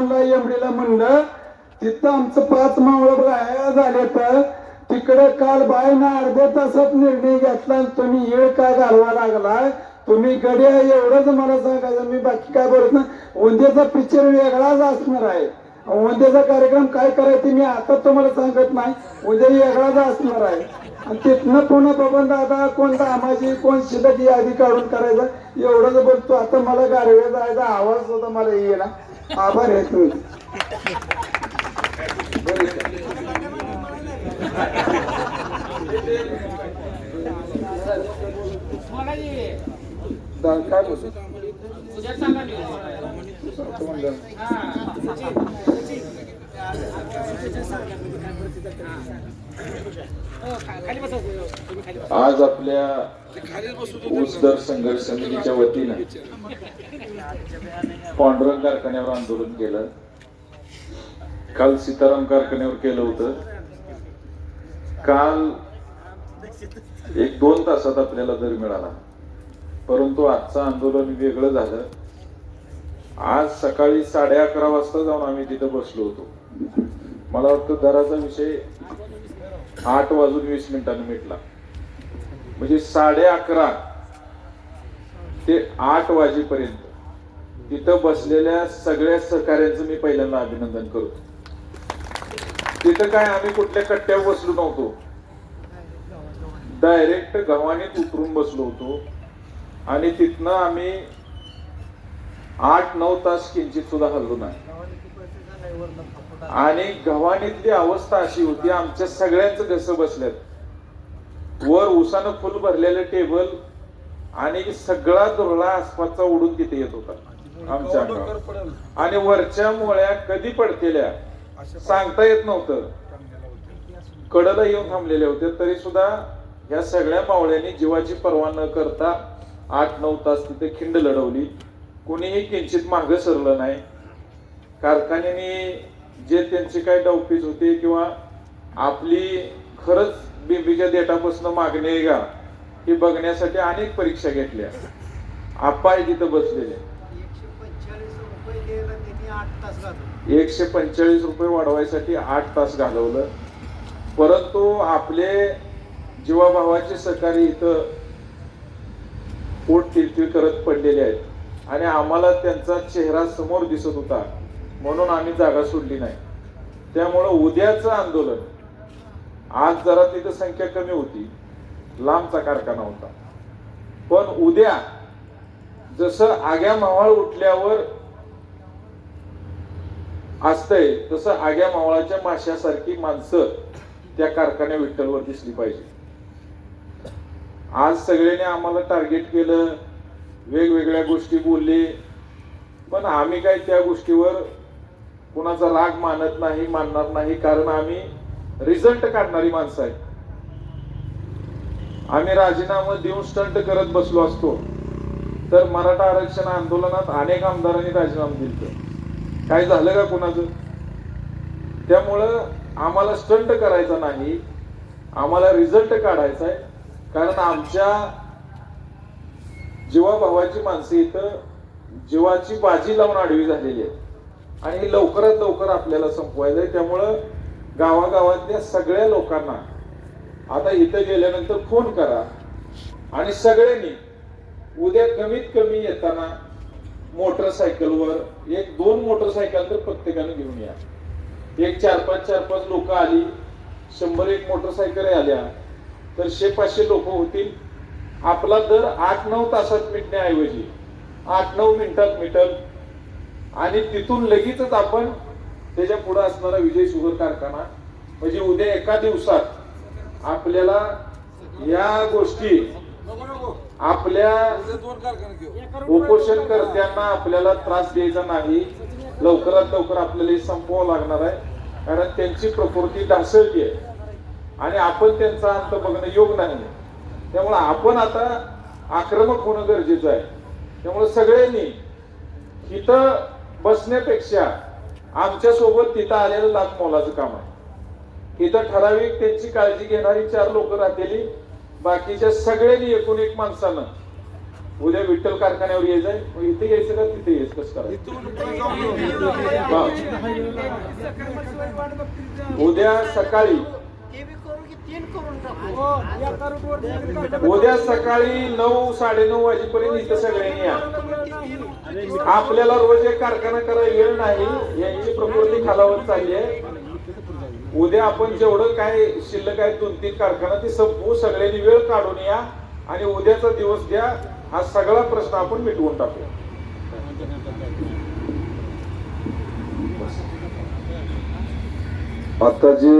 म्हणला एमडीला म्हणलं तिथं आमचं पाच मावळ गाया झाले तर तिकडे काल बायनं अर्ध्या तासात निर्णय घेतला आणि तुम्ही येळ का घालवा लागला तुम्ही गड्या एवढंच मला सांगायचं मी बाकी काय बोलत नाही. उद्याचा पिक्चर वेगळाच असणार आहे. उद्याचा कार्यक्रम काय करायचं मी आता तुम्हाला सांगत नाही. उद्या वेगळाच असणार आहे. आणि तिथनं पुन्हा बबन दादा कोण दामाजी कोण शिल्लक यादी काढून करायचं एवढंच बोलतो. आता मला गारवे जायचा आवाज सुद्धा मला येईल आभार आहे दा- काय बोलतो आज आपल्या ऊसदर संघर्ष समितीच्या वतीनं पांडुरंग कारखान्यावर आंदोलन केलं. काल सीताराम कारखान्यावर केलं होतं. काल एक दोन तासात आपल्याला दर मिळाला. परंतु आजचं आंदोलन वेगळं झालं. आज सकाळी साडे अकरा वाजता जाऊन आम्ही तिथं बसलो होतो. मला वाटतं दराचा विषय आठ वाजून वीस मिनिटांनी मिटला. म्हणजे साडे अकरा ते आठ वाजेपर्यंत तिथं बसलेल्या सगळ्या सहकार्यांचं मी पहिल्यांदा अभिनंदन करतो. तिथं काय आम्ही कुठल्या कट्ट्यावर बसलो नव्हतो. डायरेक्ट गव्हाणीत उतरून बसलो होतो. आणि तिथनं आम्ही आठ नऊ तास किंचित सुद्धा हल्लो नाही. आणि गव्हाणीतली अवस्था अशी होती आमच्या सगळ्यांचं घस बसल्यात वर उसानं फुल भरलेलं टेबल आणि सगळा दुरळा आसपासचा उडून तिथे येत होता आमच्या अंगावर. आणि वरच्या मुळ्या कधी पडतेल्या सांगता येत नव्हतं. कडला येऊन थांबलेले होते तरी सुद्धा या सगळ्या मावळ्यांनी जीवाची पर्वा न करता आठ नऊ तास तिथे खिंड लढवली. कुणीही किंचित मागं सरलं नाही. कारखान्याने जे त्यांचे काय डावपीज होते किंवा आपली खरंच बिंबीच्या देठापासून मागणी आहे का हे बघण्यासाठी अनेक परीक्षा घेतल्या. आप्पा आहे तिथं बसलेले. एकशे पंचेचाळीस रुपये वाढवायसाठी आठ तास घालवलं. परंतु आपले जीवाभावाचे सहकारी इथं पोट तिळतिळ करत पडलेले आहेत. आणि आम्हाला त्यांचा चेहरा समोर दिसत होता. म्हणून आम्ही जागा सोडली नाही. त्यामुळं उद्याचं आंदोलन आज जरा तिथं संख्या कमी होती लांबचा कारखाना होता. पण उद्या जसं आग्या मावळ उठल्यावर असतंय तसं आग्या मावळाच्या माश्यासारखी माणसं त्या कारखान्या विठ्ठलवर दिसली पाहिजे. आज सगळ्यांनी आम्हाला टार्गेट केलं वेगवेगळ्या गोष्टी बोलले पण आम्ही काय त्या गोष्टीवर कुणाचा राग मानत नाही मानणार नाही कारण आम्ही रिझल्ट काढणारी माणसं आहे आम्ही राजीनामा देऊन स्टंट करत बसलो असतो तर मराठा आरक्षण आंदोलनात अनेक आमदारांनी राजीनामा दिले काय झालं का कुणाचं? त्यामुळं आम्हाला स्टंट करायचा नाही आम्हाला रिझल्ट काढायचा आहे कारण आमच्या जीवाभावाची माणसं इथं जीवाची बाजी लावून आडवी झालेली आहे आणि लवकरात लवकर आपल्याला संपवायचं आहे त्यामुळं गावागावातल्या सगळ्या लोकांना आता इथं गेल्यानंतर फोन करा आणि सगळ्यांनी उद्या कमीत कमी येताना मोटरसायकलवर एक दोन मोटरसायकल तर प्रत्येकाने घेऊन या. एक चार पाच चार पाच लोक आली शंभर एक मोटरसायकल आल्या तर शे पाचशे लोक होतील. आपला दर आठ नऊ तासात मिटण्याऐवजी आठ नऊ मिनिटात मिटल. आणि तिथून लगेचच आपण त्याच्या पुढे असणारा विजय शुगर कारखाना म्हणजे उद्या एका दिवसात आपल्याला या गोष्टी आपल्या उपोषण करत्यांना आपल्याला त्रास द्यायचा नाही. लवकरात लवकर आपल्याला हे संपवावं लागणार आहे. कारण त्यांची प्रकृती ढासळती आहे आणि आपण त्यांचा अंत बघणं योग नाही. त्यामुळे आपण आता आक्रमक होणं गरजेचं आहे. त्यामुळे सगळ्यांनी इथं बसण्यापेक्षा आमच्यासोबत तिथं आलेलं लाख मोलाचं काम आहे. इथं ठराविक त्यांची काळजी घेणारी चार लोक राहतेली. बाकीच्या सगळ्यांनी एकूण एक माणसानं उद्या विठ्ठल कारखान्यावर यायचंय मग इथे यायचं का तिथे यायचं? कसं बरं. उद्या सकाळी उद्या सकाळी नऊ साडेनऊ वाजेपर्यंत इथं सगळ्यांनी या. आपल्याला रोज एक कारखाना करायला वेळ नाही यांची प्रकृती खालावत चालली आहे. उद्या आपण जेवढं काय शिल्लक आहे दोन तीन कारखाना ते संपवू सगळ्यांनी वेळ काढून या आणि उद्याचा दिवस द्या हा सगळा प्रश्न आपण मिटवून टाकू. आता जे